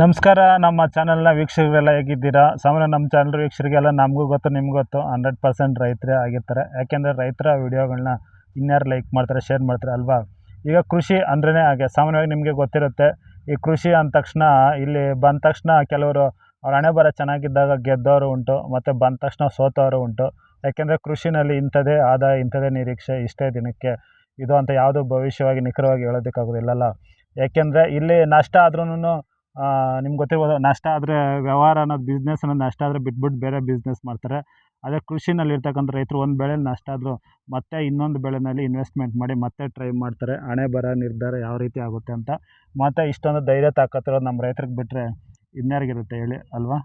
ನಮಸ್ಕಾರ, ನಮ್ಮ ಚಾನಲ್ನ ವೀಕ್ಷಕರೆಲ್ಲ ಹೇಗಿದ್ದೀರಾ? ಸಾಮಾನ್ಯ ನಮ್ಮ ಚಾನಲ್ ವೀಕ್ಷಕರಿಗೆಲ್ಲ ನಮಗೂ ಗೊತ್ತು, ನಿಮ್ಗೆ ಗೊತ್ತು. ಹಂಡ್ರೆಡ್ ಪರ್ಸೆಂಟ್ ರೈತರೇ ಆಗಿರ್ತಾರೆ. ಯಾಕೆಂದರೆ ರೈತರ ವೀಡಿಯೋಗಳನ್ನ ಇನ್ಯಾರು ಲೈಕ್ ಮಾಡ್ತಾರೆ ಶೇರ್ ಮಾಡ್ತಾರೆ ಅಲ್ವಾ? ಈಗ ಕೃಷಿ ಅಂದ್ರೇ ಹಾಗೆ. ಸಾಮಾನ್ಯವಾಗಿ ನಿಮಗೆ ಗೊತ್ತಿರುತ್ತೆ, ಈ ಕೃಷಿ ಅಂದ ತಕ್ಷಣ, ಇಲ್ಲಿ ಬಂದ ತಕ್ಷಣ ಕೆಲವರು ಅವ್ರ ಹಣೆ ಬರ ಚೆನ್ನಾಗಿದ್ದಾಗ ಗೆದ್ದವರು ಉಂಟು, ಮತ್ತು ಬಂದ ತಕ್ಷಣ ಸೋತವರು ಉಂಟು. ಯಾಕೆಂದರೆ ಕೃಷಿನಲ್ಲಿ ಇಂಥದೇ ಆದಾಯ ಇಂಥದೇ ನಿರೀಕ್ಷೆ ಇಷ್ಟೇ ದಿನಕ್ಕೆ. ಇದು ಅಂತ ಯಾವುದೂ ಭವಿಷ್ಯವಾಗಿ ನಿಖರವಾಗಿ ಹೇಳೋದಕ್ಕಾಗೋದಿಲ್ಲಲ್ಲ ಯಾಕೆಂದರೆ ಇಲ್ಲಿ ನಷ್ಟ ಆದ್ರೂ ನಿಮ್ಗೆ ಗೊತ್ತಿರ್ಬೋದು, ನಷ್ಟ ಆದರೆ ವ್ಯವಹಾರ ಅನ್ನೋದು ಬಿಸ್ನೆಸ್ ಅನ್ನೋದು ನಷ್ಟ ಆದರೆ ಬಿಟ್ಬಿಟ್ಟು ಬೇರೆ ಬಿಸ್ನೆಸ್ ಮಾಡ್ತಾರೆ. ಅದೇ ಕೃಷಿನಲ್ಲಿ ಇರ್ತಕ್ಕಂಥ ರೈತರು ಒಂದು ಬೆಳೆ ನಷ್ಟ ಆದರೂ ಮತ್ತೆ ಇನ್ನೊಂದು ಬೆಳೆನಲ್ಲಿ ಇನ್ವೆಸ್ಟ್ಮೆಂಟ್ ಮಾಡಿ ಮತ್ತೆ ಟ್ರೈ ಮಾಡ್ತಾರೆ. ಹಣೆ ಬರ ನಿರ್ಧಾರ ಯಾವ ರೀತಿ ಆಗುತ್ತೆ ಅಂತ. ಮತ್ತೆ ಇಷ್ಟೊಂದು ಧೈರ್ಯ ತಾಕತ್ತಿರೋದು ನಮ್ಮ ರೈತರಿಗೆ ಬಿಟ್ಟರೆ ಇನ್ಯಾರಿಗಿರುತ್ತೆ ಹೇಳಿ, ಅಲ್ವಾ?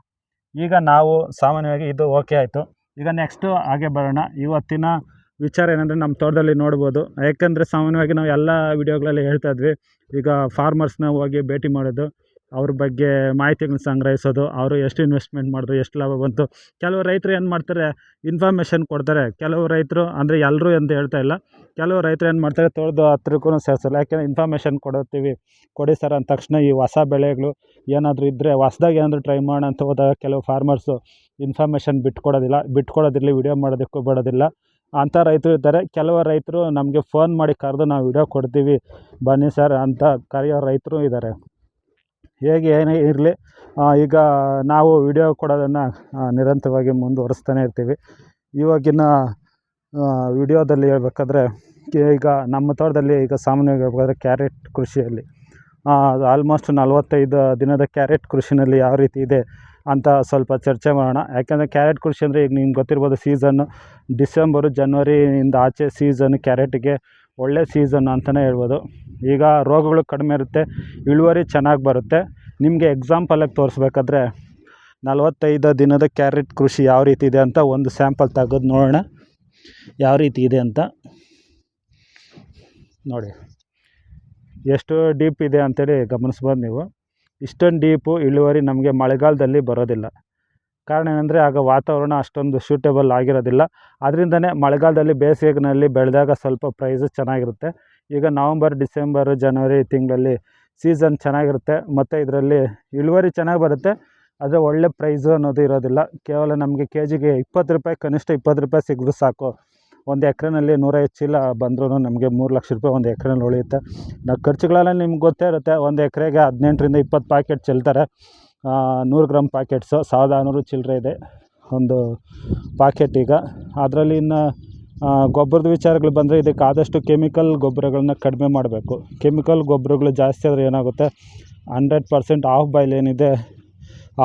ಈಗ ನಾವು ಸಾಮಾನ್ಯವಾಗಿ ಇದು ಓಕೆ ಆಯಿತು. ಈಗ ನೆಕ್ಸ್ಟು ಹಾಗೆ ಬರೋಣ. ಇವತ್ತಿನ ವಿಚಾರ ಏನಂದರೆ ನಮ್ಮ ತೋಟದಲ್ಲಿ ನೋಡ್ಬೋದು. ಯಾಕೆಂದರೆ ಸಾಮಾನ್ಯವಾಗಿ ನಾವು ಎಲ್ಲ ವಿಡಿಯೋಗಳಲ್ಲಿ ಹೇಳ್ತಾ ಇದ್ವಿ. ಈಗ ಫಾರ್ಮರ್ಸ್ನ ಹೋಗಿ ಭೇಟಿ ಮಾಡೋದು. ಅವ್ರ ಬಗ್ಗೆ ಮಾಹಿತಿಗಳನ್ನ ಸಂಗ್ರಹಿಸೋದು, ಅವರು ಎಷ್ಟು ಇನ್ವೆಸ್ಟ್ಮೆಂಟ್ ಮಾಡಿದ್ರು, ಎಷ್ಟು ಲಾಭ ಬಂತು. ಕೆಲವು ರೈತರು ಏನು ಮಾಡ್ತಾರೆ ಇನ್ಫಾರ್ಮೇಷನ್ ಕೊಡ್ತಾರೆ. ಕೆಲವು ರೈತರು ಅಂದರೆ ಎಲ್ಲರೂ ಅಂತ ಹೇಳ್ತಾ ಇಲ್ಲ. ಕೆಲವು ರೈತರು ಏನು ಮಾಡ್ತಾರೆ, ತೊಳೆದು ಹತ್ರಕ್ಕೂ ಸೇರಿಸಲ್ಲ. ಯಾಕೆಂದರೆ ಇನ್ಫಾರ್ಮೇಷನ್ ಕೊಡುತ್ತೀವಿ, ಕೊಡಿ ಸರ್ ಅಂದ ತಕ್ಷಣ ಈ ಹೊಸ ಬೆಳೆಗಳು ಏನಾದರೂ ಇದ್ದರೆ ಹೊಸ್ದಾಗಿ ಏನಾದರೂ ಟ್ರೈ ಮಾಡೋಣ ಅಂತ ಹೋದಾಗ ಕೆಲವು ಫಾರ್ಮರ್ಸು ಇನ್ಫಾರ್ಮೇಷನ್ ಬಿಟ್ಕೊಡೋದಿಲ್ಲ. ಬಿಟ್ಕೊಡೋದಿರಲಿ ವಿಡಿಯೋ ಮಾಡೋದಕ್ಕೂ ಬಿಡೋದಿಲ್ಲ. ಅಂಥ ರೈತರು ಇದ್ದಾರೆ. ಕೆಲವು ರೈತರು ನಮಗೆ ಫೋನ್ ಮಾಡಿ ಕರೆದು ನಾವು ವಿಡಿಯೋ ಕೊಡ್ತೀವಿ. ಬನ್ನಿ ಸರ್ ಅಂತ ಕರೆಯೋ ರೈತರು ಇದ್ದಾರೆ. ಹೇಗೆ ಏನೇ ಇರಲಿ ಈಗ ನಾವು ವಿಡಿಯೋ ಕೊಡೋದನ್ನು ನಿರಂತರವಾಗಿ ಮುಂದುವರಿಸ್ತಾನೆ ಇರ್ತೀವಿ. ಇವಾಗಿನ ವಿಡಿಯೋದಲ್ಲಿ ಹೇಳ್ಬೇಕಾದ್ರೆ ಈಗ ನಮ್ಮ ತೋಟದಲ್ಲಿ ಈಗ ಸಾಮಾನ್ಯವಾಗಿ ಹೇಳ್ಬೇಕಾದ್ರೆ ಕ್ಯಾರೆಟ್ ಕೃಷಿಯಲ್ಲಿ ಆಲ್ಮೋಸ್ಟ್ ನಲವತ್ತೈದು ದಿನದ ಕ್ಯಾರೆಟ್ ಕೃಷಿನಲ್ಲಿ ಯಾವ ರೀತಿ ಇದೆ ಅಂತ ಸ್ವಲ್ಪ ಚರ್ಚೆ ಮಾಡೋಣ. ಯಾಕೆಂದರೆ ಕ್ಯಾರೆಟ್ ಕೃಷಿ ಅಂದರೆ ಈಗ ನಿಮ್ಗೆ ಗೊತ್ತಿರ್ಬೋದು ಸೀಸನ್ನು ಡಿಸೆಂಬರು ಜನ್ವರಿಯಿಂದ ಆಚೆ ಸೀಸನ್ ಕ್ಯಾರೆಟಿಗೆ ಒಳ್ಳೆ ಸೀಸನ್ ಅಂತಲೇ ಹೇಳ್ಬೋದು. ಈಗ ರೋಗಗಳು ಕಡಿಮೆ ಇರುತ್ತೆ, ಇಳುವರಿ ಚೆನ್ನಾಗಿ ಬರುತ್ತೆ. ನಿಮಗೆ ಎಕ್ಸಾಂಪಲಾಗಿ ತೋರಿಸ್ಬೇಕಾದ್ರೆ ನಲವತ್ತೈದು ದಿನದ ಕ್ಯಾರೆಟ್ ಕೃಷಿ ಯಾವ ರೀತಿ ಇದೆ ಅಂತ ಒಂದು ಸ್ಯಾಂಪಲ್ ತೆಗೆದು ನೋಡೋಣ. ಯಾವ ರೀತಿ ಇದೆ ಅಂತ. ನೋಡಿ. ಎಷ್ಟು ಡೀಪ್ ಇದೆ ಅಂತೇಳಿ ಗಮನಿಸ್ಬೋದು ನೀವು. ಇಷ್ಟೊಂದು ಡೀಪು ಇಳುವರಿ ನಮಗೆ ಮಳೆಗಾಲದಲ್ಲಿ ಬರೋದಿಲ್ಲ. ಕಾರಣ ಏನಂದರೆ ಆಗ ವಾತಾವರಣ ಅಷ್ಟೊಂದು ಸೂಟೇಬಲ್ ಆಗಿರೋದಿಲ್ಲ. ಅದರಿಂದನೇ ಮಳೆಗಾಲದಲ್ಲಿ ಬೇಸಿಗೆನಲ್ಲಿ ಬೆಳೆದಾಗ ಸ್ವಲ್ಪ ಪ್ರೈಸ್ ಚೆನ್ನಾಗಿರುತ್ತೆ. ಈಗ ನವಂಬರ್, ಡಿಸೆಂಬರ್, ಜನವರಿ ತಿಂಗಳಲ್ಲಿ ಸೀಸನ್ ಚೆನ್ನಾಗಿರುತ್ತೆ. ಮತ್ತು ಇದರಲ್ಲಿ ಇಳುವರಿ ಚೆನ್ನಾಗಿ ಬರುತ್ತೆ. ಆದರೆ ಒಳ್ಳೆ ಪ್ರೈಸು ಅನ್ನೋದು ಇರೋದಿಲ್ಲ. ಕೇವಲ ನಮಗೆ ಕೆ ಜಿಗೆ ಇಪ್ಪತ್ತು ರೂಪಾಯಿ, ಕನಿಷ್ಠ ಇಪ್ಪತ್ತು ರೂಪಾಯಿ ಸಿಕ್ಕಿದ್ರು ಸಾಕು. ಒಂದು ಎಕ್ರೆನಲ್ಲಿ ನೂರೈವತ್ತು ಚೀಲ ಬಂದ್ರೂ ನಮಗೆ ಮೂರು ಲಕ್ಷ ರೂಪಾಯಿ ಒಂದು ಎಕ್ರೆನಲ್ಲಿ ಉಳಿಯುತ್ತೆ. ನಾವು ಖರ್ಚುಗಳೆಲ್ಲ ನಿಮ್ಗೆ ಗೊತ್ತೇ ಇರುತ್ತೆ. ಒಂದು ಎಕರೆಗೆ ಹದಿನೆಂಟರಿಂದ ಇಪ್ಪತ್ತು ಪ್ಯಾಕೆಟ್ ಚೆಲ್ತಾರೆ. ನೂರು ಗ್ರಾಮ್ ಪ್ಯಾಕೆಟ್ಸು ಸಾವಿರದ ಆರುನೂರು ಚಿಲ್ಲರೆ ಇದೆ ಒಂದು ಪಾಕೆಟ್ ಈಗ. ಅದರಲ್ಲಿ ಇನ್ನು ಗೊಬ್ಬರದ ವಿಚಾರಗಳು ಬಂದರೆ ಇದಕ್ಕೆ ಆದಷ್ಟು ಕೆಮಿಕಲ್ ಗೊಬ್ಬರಗಳನ್ನ ಕಡಿಮೆ ಮಾಡಬೇಕು. ಕೆಮಿಕಲ್ ಗೊಬ್ಬರಗಳು ಜಾಸ್ತಿ ಆದರೆ ಏನಾಗುತ್ತೆ? ಹಂಡ್ರೆಡ್ ಪರ್ಸೆಂಟ್ ಆಫ್ ಬಾಯ್ಲ್ ಏನಿದೆ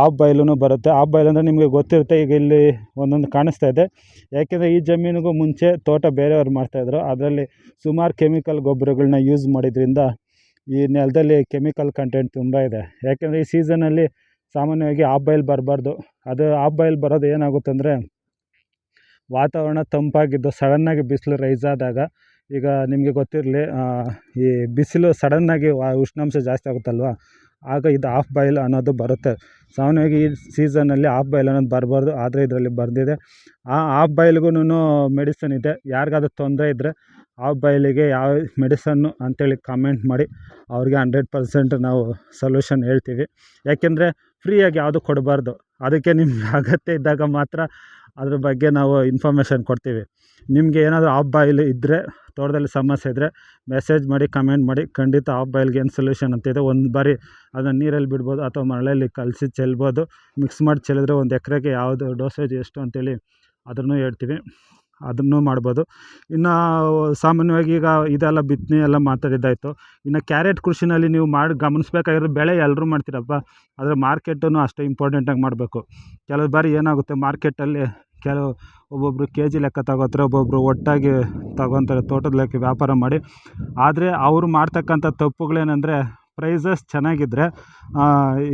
ಆಫ್ ಬಾಯ್ಲೂ ಬರುತ್ತೆ. ಆಫ್ ಬಾಯ್ಲ್ ಅಂದರೆ ನಿಮಗೆ ಗೊತ್ತಿರುತ್ತೆ, ಈಗ ಇಲ್ಲಿ ಒಂದೊಂದು ಕಾಣಿಸ್ತಾ ಇದೆ. ಯಾಕೆಂದರೆ ಈ ಜಮೀನಿಗೂ ಮುಂಚೆ ತೋಟ ಬೇರೆಯವ್ರು ಮಾಡ್ತಾಯಿದ್ರು ಅದರಲ್ಲಿ ಸುಮಾರು ಕೆಮಿಕಲ್ ಗೊಬ್ಬರಗಳನ್ನ ಯೂಸ್ ಮಾಡಿದ್ರಿಂದ ಈ ನೆಲದಲ್ಲಿ ಕೆಮಿಕಲ್ ಕಂಟೆಂಟ್ ತುಂಬ ಇದೆ. ಯಾಕೆಂದರೆ ಈ ಸೀಸನಲ್ಲಿ ಸಾಮಾನ್ಯವಾಗಿ ಆಫ್ ಬಾಯ್ಲ್ ಬರಬಾರ್ದು. ಅದು ಆಫ್ ಬಾಯ್ಲ್ ಬರೋದು ಏನಾಗುತ್ತೆ ಅಂದರೆ ವಾತಾವರಣ ತಂಪಾಗಿದ್ದು ಸಡನ್ನಾಗಿ ಬಿಸಿಲು ರೈಸ್ ಆದಾಗ ಈಗ ನಿಮಗೆ ಗೊತ್ತಿರಲಿ ಈ ಬಿಸಿಲು ಸಡನ್ನಾಗಿ ಉಷ್ಣಾಂಶ ಜಾಸ್ತಿ ಆಗುತ್ತಲ್ವ? ಆಗ ಇದು ಆಫ್ ಬಾಯ್ಲ್ ಅನ್ನೋದು ಬರುತ್ತೆ. ಸಾಮಾನ್ಯವಾಗಿ ಈ ಸೀಸನಲ್ಲಿ ಆಫ್ ಬಾಯ್ಲ್ ಅನ್ನೋದು ಬರಬಾರ್ದು. ಆದರೆ ಇದರಲ್ಲಿ ಬರೆದಿದೆ. ಆ ಆಫ್ ಬಾಯ್ಲ್ಗೂ ಮೆಡಿಸನ್ ಇದೆ. ಯಾರಿಗಾದ್ರೂ ತೊಂದರೆ ಇದ್ದರೆ ಆಫ್ ಬಾಯಿಲಿಗೆ ಯಾವ ಮೆಡಿಸನ್ನು ಅಂತೇಳಿ ಕಾಮೆಂಟ್ ಮಾಡಿ, ಅವ್ರಿಗೆ ಹಂಡ್ರೆಡ್ ಪರ್ಸೆಂಟ್ ನಾವು ಸೊಲ್ಯೂಷನ್ ಹೇಳ್ತೀವಿ. ಯಾಕೆಂದರೆ ಫ್ರೀಯಾಗಿ ಯಾವುದು ಕೊಡಬಾರ್ದು. ಅದಕ್ಕೆ ನಿಮ್ಗೆ ಅಗತ್ಯ ಇದ್ದಾಗ ಮಾತ್ರ ಅದ್ರ ಬಗ್ಗೆ ನಾವು ಇನ್ಫಾರ್ಮೇಷನ್ ಕೊಡ್ತೀವಿ. ನಿಮಗೆ ಏನಾದರೂ ಆಫ್ ಬಾಯ್ಲ್ ಇದ್ದರೆ ತೋಟದಲ್ಲಿ ಸಮಸ್ಯೆ ಇದ್ದರೆ ಮೆಸೇಜ್ ಮಾಡಿ ಕಮೆಂಟ್ ಮಾಡಿ, ಖಂಡಿತ ಆಫ್ ಬಾಯ್ಲ್ಗೆ ಏನು ಸೊಲ್ಯೂಷನ್ ಅಂತ ಇದೆ. ಒಂದು ಬಾರಿ ಅದನ್ನು ನೀರಲ್ಲಿ ಬಿಡ್ಬೋದು ಅಥವಾ ಮಳೆಯಲ್ಲಿ ಕಲಸಿ ಚೆಲ್ಬೋದು. ಮಿಕ್ಸ್ ಮಾಡಿ ಚೆಲ್ಲಿದ್ರೆ ಒಂದು ಎಕರೆಗೆ ಯಾವುದು ಡೋಸೇಜ್ ಎಷ್ಟು ಅಂತೇಳಿ ಅದನ್ನು ಹೇಳ್ತೀವಿ. ಅದನ್ನು ಮಾಡ್ಬೋದು. ಇನ್ನು, ಸಾಮಾನ್ಯವಾಗಿ ಈಗ ಇದೆಲ್ಲ ಬಿತ್ತನೆ ಎಲ್ಲ ಮಾತಾಡಿದ್ದಾಯಿತು. ಇನ್ನು ಕ್ಯಾರೆಟ್ ಕೃಷಿನಲ್ಲಿ ನೀವು ಮಾಡಿ ಗಮನಿಸ್ಬೇಕಾಗಿರೋ ಬೆಳೆ ಎಲ್ಲರೂ ಮಾಡ್ತೀರಪ್ಪ. ಆದರೆ ಮಾರ್ಕೆಟನ್ನು ಅಷ್ಟೇ ಇಂಪಾರ್ಟೆಂಟಾಗಿ ಮಾಡಬೇಕು. ಕೆಲವು ಬಾರಿ ಏನಾಗುತ್ತೆ ಮಾರ್ಕೆಟಲ್ಲಿ ಕೆಲವು ಒಬ್ಬೊಬ್ಬರು ಕೆ ಜಿ ಲೆಕ್ಕ ತಗೋತಾರೆ ಒಬ್ಬೊಬ್ಬರು ಒಟ್ಟಾಗಿ ತಗೊತಾರೆ, ತೋಟದ ಲೆಕ್ಕ ವ್ಯಾಪಾರ ಮಾಡಿ. ಆದರೆ ಅವರು ಮಾಡ್ತಕ್ಕಂಥ ತಪ್ಪುಗಳೇನೆಂದರೆ ಪ್ರೈಸಸ್ ಚೆನ್ನಾಗಿದ್ದರೆ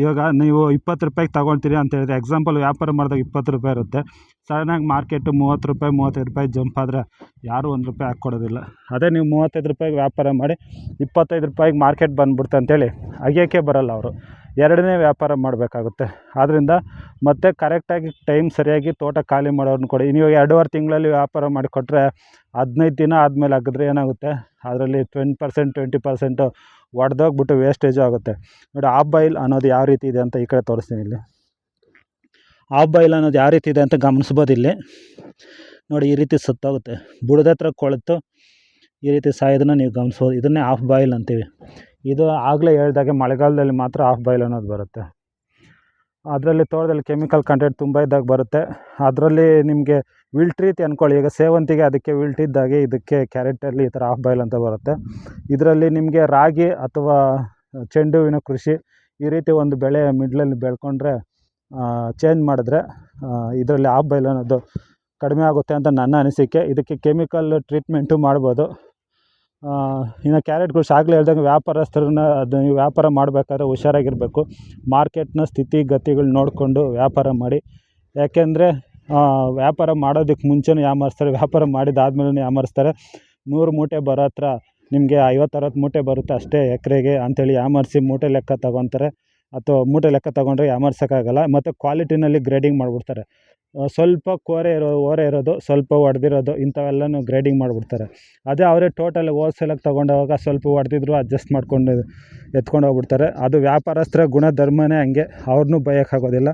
ಇವಾಗ ನೀವು ಇಪ್ಪತ್ತು ರೂಪಾಯಿಗೆ ತೊಗೊಳ್ತೀರಿ ಅಂತ ಹೇಳಿದ್ರೆ ಎಕ್ಸಾಂಪಲ್ ವ್ಯಾಪಾರ ಮಾಡಿದಾಗ ಇಪ್ಪತ್ತು ರೂಪಾಯಿ ಇರುತ್ತೆ. ಸಡನ್ನಾಗಿ ಮಾರ್ಕೆಟು ಮೂವತ್ತು ರೂಪಾಯಿ, ಮೂವತ್ತೈದು ರೂಪಾಯಿ ಜಂಪ್ ಆದರೆ ಯಾರೂ ಒಂದು ರೂಪಾಯಿ ಹಾಕ್ಕೊಡೋದಿಲ್ಲ. ಅದೇ ನೀವು ಮೂವತ್ತೈದು ರೂಪಾಯಿಗೆ ವ್ಯಾಪಾರ ಮಾಡಿ, ಇಪ್ಪತ್ತೈದು ರೂಪಾಯಿಗೆ ಮಾರ್ಕೆಟ್ ಬಂದ್ಬಿಡ್ತು ಅಂತೇಳಿ, ಅಗೆಯೋಕ್ಕೆ ಬರೋಲ್ಲ ಅವರು. ಎರಡನೇ ವ್ಯಾಪಾರ ಮಾಡಬೇಕಾಗುತ್ತೆ. ಆದ್ದರಿಂದ ಮತ್ತೆ ಕರೆಕ್ಟಾಗಿ ಟೈಮ್ ಸರಿಯಾಗಿ ತೋಟ ಖಾಲಿ ಮಾಡೋರನ್ನ ಕೊಡಿ. ನೀವು ಎರಡೂವರೆ ತಿಂಗಳಲ್ಲಿ ವ್ಯಾಪಾರ ಮಾಡಿಕೊಟ್ರೆ ಹದಿನೈದು ದಿನ ಆದಮೇಲೆ ಹಾಕಿದ್ರೆ ಏನಾಗುತ್ತೆ? ಅದರಲ್ಲಿ ಟ್ವೆಂಟಿ ಪರ್ಸೆಂಟ್ ಟ್ವೆಂಟಿ ಪರ್ಸೆಂಟು ಒಡೆದೋಗ್ಬಿಟ್ಟು ವೇಸ್ಟೇಜು ಆಗುತ್ತೆ. ನೋಡಿ ಆಫ್ ಬಾಯ್ಲ್ ಅನ್ನೋದು ಯಾವ ರೀತಿ ಇದೆ ಅಂತ ಈ ಕಡೆ ತೋರಿಸ್ತೀನಿ ಇಲ್ಲಿ. ಆಫ್ ಬಾಯ್ಲ್ ಅನ್ನೋದು ಯಾವ ರೀತಿ ಇದೆ ಅಂತ ಗಮನಿಸ್ಬೋದು ಇಲ್ಲಿ. ನೋಡಿ, ಈ ರೀತಿ ಸುತ್ತೋಗುತ್ತೆ. ಬುಡದ ಹತ್ರ ಕೊಳೆತು ಈ ರೀತಿ ಸಾಯೋದನ್ನ ನೀವು ಗಮನಿಸ್ಬೋದು. ಇದನ್ನೇ ಆಫ್ ಬಾಯ್ಲ್ ಅಂತೀವಿ. ಇದು ಆಗಲೇ ಹೇಳ್ದಾಗೆ ಮಳೆಗಾಲದಲ್ಲಿ ಮಾತ್ರ ಆಫ್ ಬಾಯ್ಲ್ ಅನ್ನೋದು ಬರುತ್ತೆ. ಅದರಲ್ಲಿ ತೋಟದಲ್ಲಿ ಕೆಮಿಕಲ್ ಕಂಟೆಂಟ್ ತುಂಬ ಇದ್ದಾಗ ಬರುತ್ತೆ. ಅದರಲ್ಲಿ ನಿಮಗೆ ವಿಲ್ಟ್ರೀತಿ ಅಂದ್ಕೊಳ್ಳಿ ಈಗ ಸೇವಂತಿಗೆ ಅದಕ್ಕೆ ವಿಲ್ಟಿದ್ದಾಗೆ ಇದಕ್ಕೆ ಕ್ಯಾರೆಟಲ್ಲಿ ಈ ಥರ ಆಫ್ ಬಾಯ್ಲ್ ಅಂತ ಬರುತ್ತೆ. ಇದರಲ್ಲಿ ನಿಮಗೆ ರಾಗಿ ಅಥವಾ ಚೆಂಡು ಹೂವಿನ ಕೃಷಿ ಈ ರೀತಿ ಒಂದು ಬೆಳೆ ಮಿಡ್ಲಲ್ಲಿ ಬೆಳ್ಕೊಂಡ್ರೆ ಚೇಂಜ್ ಮಾಡಿದ್ರೆ ಇದರಲ್ಲಿ ಆಫ್ ಬಾಯ್ಲ್ ಅನ್ನೋದು ಕಡಿಮೆ ಆಗುತ್ತೆ ಅಂತ ನನ್ನ ಅನಿಸಿಕೆ. ಇದಕ್ಕೆ ಕೆಮಿಕಲ್ ಟ್ರೀಟ್ಮೆಂಟು ಮಾಡ್ಬೋದು. ಇನ್ನು ಕ್ಯಾರೆಟ್ಗಳು ಆಗಲೇ ಹೇಳ್ದಂಗೆ ವ್ಯಾಪಾರಸ್ಥರನ್ನ ಅದು ನೀವು ವ್ಯಾಪಾರ ಮಾಡಬೇಕಾದ್ರೆ ಹುಷಾರಾಗಿರಬೇಕು. ಮಾರ್ಕೆಟ್ನ ಸ್ಥಿತಿ ಗತಿಗಳು ನೋಡಿಕೊಂಡು ವ್ಯಾಪಾರ ಮಾಡಿ. ಯಾಕೆಂದರೆ ವ್ಯಾಪಾರ ಮಾಡೋದಕ್ಕೆ ಮುಂಚೆನೂ ಯಾಮಾರಿಸ್ತಾರೆ, ವ್ಯಾಪಾರ ಮಾಡಿದಾದ್ಮೇಲೂ ಯಾಮಾರಿಸ್ತಾರೆ. ನೂರು ಮೂಟೆ ಬರೋ ಹತ್ರ ನಿಮಗೆ ಐವತ್ತು ಅರವತ್ತು ಮೂಟೆ ಬರುತ್ತೆ ಅಷ್ಟೇ ಎಕರೆಗೆ ಅಂಥೇಳಿ ಯಾಮಾರಿಸಿ ಮೂಟೆ ಲೆಕ್ಕ ತಗೊತಾರೆ. ಅಥವಾ ಮೂಟೆ ಲೆಕ್ಕ ತಗೊಂಡ್ರೆ ಯಾಮಾರ್ಸೋಕ್ಕಾಗಲ್ಲ, ಮತ್ತು ಕ್ವಾಲಿಟಿನಲ್ಲಿ ಗ್ರೇಡಿಂಗ್ ಮಾಡಿಬಿಡ್ತಾರೆ. ಸ್ವಲ್ಪ ಕೋರೆ ಇರೋ, ಓರೆ ಇರೋದು, ಸ್ವಲ್ಪ ಒಡೆದಿರೋದು, ಇಂಥವೆಲ್ಲನೂ ಗ್ರೇಡಿಂಗ್ ಮಾಡಿಬಿಡ್ತಾರೆ. ಅದೇ ಅವರೇ ಟೋಟಲ್ ಹೋಲ್ಸೇಲಾಗಿ ತೊಗೊಂಡೋವಾಗ ಸ್ವಲ್ಪ ಹೊಡೆದಿದ್ರು ಅಡ್ಜಸ್ಟ್ ಮಾಡ್ಕೊಂಡು ಎತ್ಕೊಂಡು ಹೋಗ್ಬಿಡ್ತಾರೆ. ಅದು ವ್ಯಾಪಾರಸ್ಥರ ಗುಣಧರ್ಮನೇ ಹಂಗೆ, ಅವ್ರನ್ನೂ ಬಯಕ್ಕಾಗೋದಿಲ್ಲ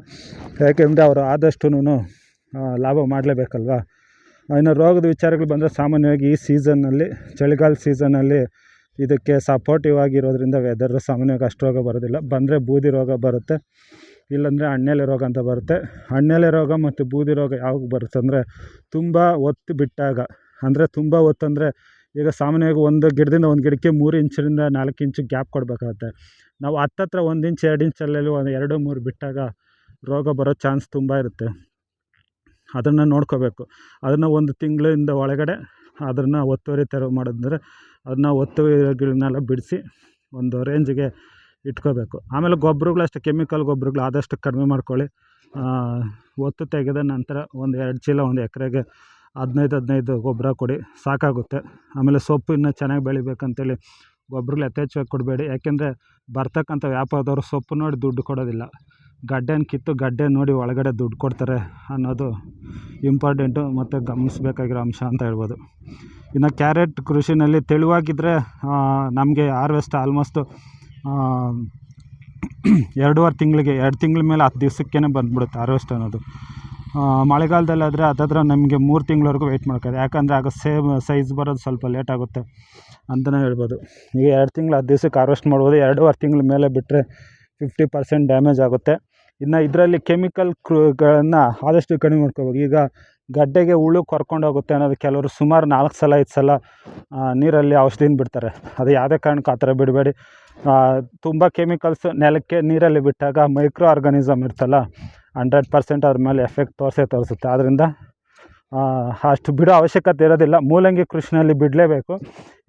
ಯಾಕೆಂದರೆ ಅವರು ಆದಷ್ಟುನು ಲಾಭ ಮಾಡಲೇಬೇಕಲ್ವಾ? ಇನ್ನು ರೋಗದ ವಿಚಾರಗಳು ಬಂದರೆ ಸಾಮಾನ್ಯವಾಗಿ ಈ ಸೀಸನ್ನಲ್ಲಿ ಚಳಿಗಾಲ ಸೀಸನಲ್ಲಿ ಇದಕ್ಕೆ ಸಪೋರ್ಟಿವ್ ಆಗಿರೋದ್ರಿಂದ ವೆದರು ಸಾಮಾನ್ಯವಾಗಿ ಅಷ್ಟು ರೋಗ ಬರೋದಿಲ್ಲ. ಬಂದರೆ ಬೂದಿ ರೋಗ ಬರುತ್ತೆ. ಇಲ್ಲಾಂದರೆ ಹಣ್ಣೆಲೆ ರೋಗ ಅಂತ ಬರುತ್ತೆ. ಹಣ್ಣೆಲೆ ರೋಗ ಮತ್ತು ಬೂದಿ ರೋಗ ಯಾವಾಗ ಬರುತ್ತೆ ಅಂದರೆ ತುಂಬ ಒತ್ತು ಬಿಟ್ಟಾಗ. ಅಂದರೆ ತುಂಬ ಒತ್ತು ಅಂದರೆ ಈಗ ಸಾಮಾನ್ಯವಾಗಿ ಒಂದು ಗಿಡದಿಂದ ಒಂದು ಗಿಡಕ್ಕೆ ಮೂರು ಇಂಚಿನಿಂದ ನಾಲ್ಕು ಇಂಚು ಗ್ಯಾಪ್ ಕೊಡಬೇಕಾಗುತ್ತೆ. ನಾವು ಹತ್ತತ್ರ ಒಂದು ಇಂಚು, ಎರಡು ಇಂಚಲ್ಲೆಲ್ಲ ಒಂದು ಎರಡು, ಮೂರು ಬಿಟ್ಟಾಗ ರೋಗ ಬರೋ ಚಾನ್ಸ್ ತುಂಬ ಇರುತ್ತೆ. ಅದನ್ನು ನೋಡ್ಕೋಬೇಕು. ಅದನ್ನು ಒಂದು ತಿಂಗಳಿಂದ ಒಳಗಡೆ ಅದನ್ನು ಒತ್ತುವರಿ ಥರ ಮಾಡಿದ್ರೆ ಅದನ್ನ ಒತ್ತುವರಿಗಳನ್ನೆಲ್ಲ ಬಿಡಿಸಿ ಒಂದು ರೇಂಜಿಗೆ ಇಟ್ಕೋಬೇಕು. ಆಮೇಲೆ ಗೊಬ್ಬರಗಳು ಅಷ್ಟೇ, ಕೆಮಿಕಲ್ ಗೊಬ್ಬರಗಳು ಆದಷ್ಟು ಕಡಿಮೆ ಮಾಡ್ಕೊಳ್ಳಿ. ಒತ್ತು ತೆಗೆದ ನಂತರ ಒಂದು ಎರಡು ಚೀಲ ಒಂದು ಎಕರೆಗೆ ಹದಿನೈದು ಹದಿನೈದು ಗೊಬ್ಬರ ಕೊಡಿ, ಸಾಕಾಗುತ್ತೆ. ಆಮೇಲೆ ಸೊಪ್ಪು ಇನ್ನೂ ಚೆನ್ನಾಗಿ ಬೆಳಿಬೇಕಂತೇಳಿ ಗೊಬ್ಬರಗಳು ಯಥೇಚ್ಛವಾಗಿ ಕೊಡಬೇಡಿ. ಯಾಕೆಂದರೆ ಬರ್ತಕ್ಕಂಥ ವ್ಯಾಪಾರದವರು ಸೊಪ್ಪು ನೋಡಿ ದುಡ್ಡು ಕೊಡೋದಿಲ್ಲ. ಗಡ್ಡೆನ ಕಿತ್ತು ಗಡ್ಡೆ ನೋಡಿ ಒಳಗಡೆ ದುಡ್ಡು ಕೊಡ್ತಾರೆ ಅನ್ನೋದು ಇಂಪಾರ್ಟೆಂಟು ಮತ್ತು ಗಮನಿಸಬೇಕಾಗಿರೋ ಅಂಶ ಅಂತ ಹೇಳ್ಬೋದು. ಇನ್ನು ಕ್ಯಾರೆಟ್ ಕೃಷಿನಲ್ಲಿ ತೆಳುವಾಗಿದ್ದರೆ ನಮಗೆ ಹಾರ್ವೆಸ್ಟ್ ಆಲ್ಮೋಸ್ಟು ಎರಡೂವರೆ ತಿಂಗಳಿಗೆ, ಎರಡು ತಿಂಗಳ ಮೇಲೆ ಹತ್ತು ದಿವ್ಸಕ್ಕೇ ಬಂದುಬಿಡುತ್ತೆ ಹಾರ್ವೆಸ್ಟ್ ಅನ್ನೋದು. ಮಳೆಗಾಲದಲ್ಲಾದರೆ ಅದಾದ್ರೆ ನಮಗೆ ಮೂರು ತಿಂಗಳವರೆಗೂ ವೆಯ್ಟ್ ಮಾಡ್ಕೋದು. ಯಾಕಂದರೆ ಆಗ ಸೇಮ್ ಸೈಜ್ ಬರೋದು ಸ್ವಲ್ಪ ಲೇಟ್ ಆಗುತ್ತೆ ಅಂತಲೇ ಹೇಳ್ಬೋದು. ಈಗ ಎರಡು ತಿಂಗಳು ಹತ್ತು ದಿವ್ಸಕ್ಕೆ ಹಾರ್ವೆಸ್ಟ್ ಮಾಡ್ಬೋದು. ಎರಡೂವರೆ ತಿಂಗಳ ಮೇಲೆ ಬಿಟ್ಟರೆ ಫಿಫ್ಟಿ ಪರ್ಸೆಂಟ್ ಡ್ಯಾಮೇಜ್ ಆಗುತ್ತೆ. ಇನ್ನು ಇದರಲ್ಲಿ ಕೆಮಿಕಲ್ ಕ್ರೂಗಳನ್ನು ಆದಷ್ಟು ಕಡಿಮೆ ಮಾಡ್ಕೋಬೇಕು ಈಗ ಗಡ್ಡೆಗೆ ಹುಳು ಕರ್ಕೊಂಡು ಹೋಗುತ್ತೆ ಅನ್ನೋದು ಕೆಲವರು ಸುಮಾರು ನಾಲ್ಕು ಸಲ, ಐದು ಸಲ ನೀರಲ್ಲಿ ಔಷಧಿನ ಬಿಡ್ತಾರೆ. ಅದು ಯಾವುದೇ ಕಾರಣಕ್ಕೂ ಆ ಥರ ಬಿಡಬೇಡಿ. ತುಂಬ ಕೆಮಿಕಲ್ಸ್ ನೆಲಕ್ಕೆ ನೀರಲ್ಲಿ ಬಿಟ್ಟಾಗ ಮೈಕ್ರೋ ಆರ್ಗನಿಸಮ್ ಇರ್ತಲ್ಲ ಹಂಡ್ರೆಡ್ ಪರ್ಸೆಂಟ್ ಅದ್ರ ಮೇಲೆ ಎಫೆಕ್ಟ್ ತೋರಿಸೇ ತೋರಿಸುತ್ತೆ. ಆದ್ದರಿಂದ ಅಷ್ಟು ಬಿಡೋ ಅವಶ್ಯಕತೆ ಇರೋದಿಲ್ಲ. ಮೂಲಂಗಿ ಕೃಷಿನಲ್ಲಿ ಬಿಡಲೇಬೇಕು.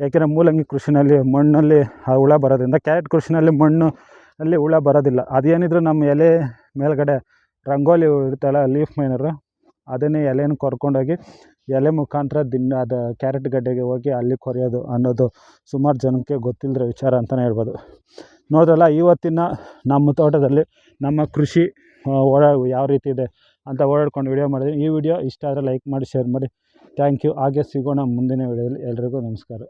ಯಾಕೆಂದರೆ ಮೂಲಂಗಿ ಕೃಷಿನಲ್ಲಿ ಮಣ್ಣಲ್ಲಿ ಹುಳ ಬರೋದ್ರಿಂದ, ಕ್ಯಾರೆಟ್ ಕೃಷಿನಲ್ಲಿ ಮಣ್ಣು ಅಲ್ಲಿ ಹುಳ ಬರೋದಿಲ್ಲ. ಅದೇನಿದ್ರು ನಮ್ಮ ಎಲೆ ಮೇಲ್ಗಡೆ ರಂಗೋಲಿ ಇರುತ್ತಲ್ಲ ಲೀಫ್ ಮೈನರು ಅದನ್ನೇ ಎಲೆನ ಕೊರ್ಕೊಂಡೋಗಿ ಎಲೆ ಮುಖಾಂತರ ದಿನ ಅದು ಕ್ಯಾರೆಟ್ ಗಡ್ಡೆಗೆ ಹೋಗಿ ಅಲ್ಲಿ ಕೊರೆಯೋದು ಅನ್ನೋದು ಸುಮಾರು ಜನಕ್ಕೆ ಗೊತ್ತಿಲ್ಲದಿರೋ ವಿಚಾರ ಅಂತಲೇ ಹೇಳ್ಬೋದು. ನೋಡಿದ್ರಲ್ಲ ಇವತ್ತಿನ ನಮ್ಮ ತೋಟದಲ್ಲಿ ನಮ್ಮ ಕೃಷಿ ಓಡಾ ಯಾವ ರೀತಿ ಇದೆ ಅಂತ ಓಡಾಡ್ಕೊಂಡು ವಿಡಿಯೋ ಮಾಡಿದ್ದೀನಿ ಈ ವಿಡಿಯೋ ಇಷ್ಟ ಆದರೆ ಲೈಕ್ ಮಾಡಿ ಶೇರ್ ಮಾಡಿ. ಥ್ಯಾಂಕ್ ಯು ಹಾಗೆ ಸಿಗೋಣ ಮುಂದಿನ ವಿಡಿಯೋದಲ್ಲಿ ಎಲ್ರಿಗೂ ನಮಸ್ಕಾರ.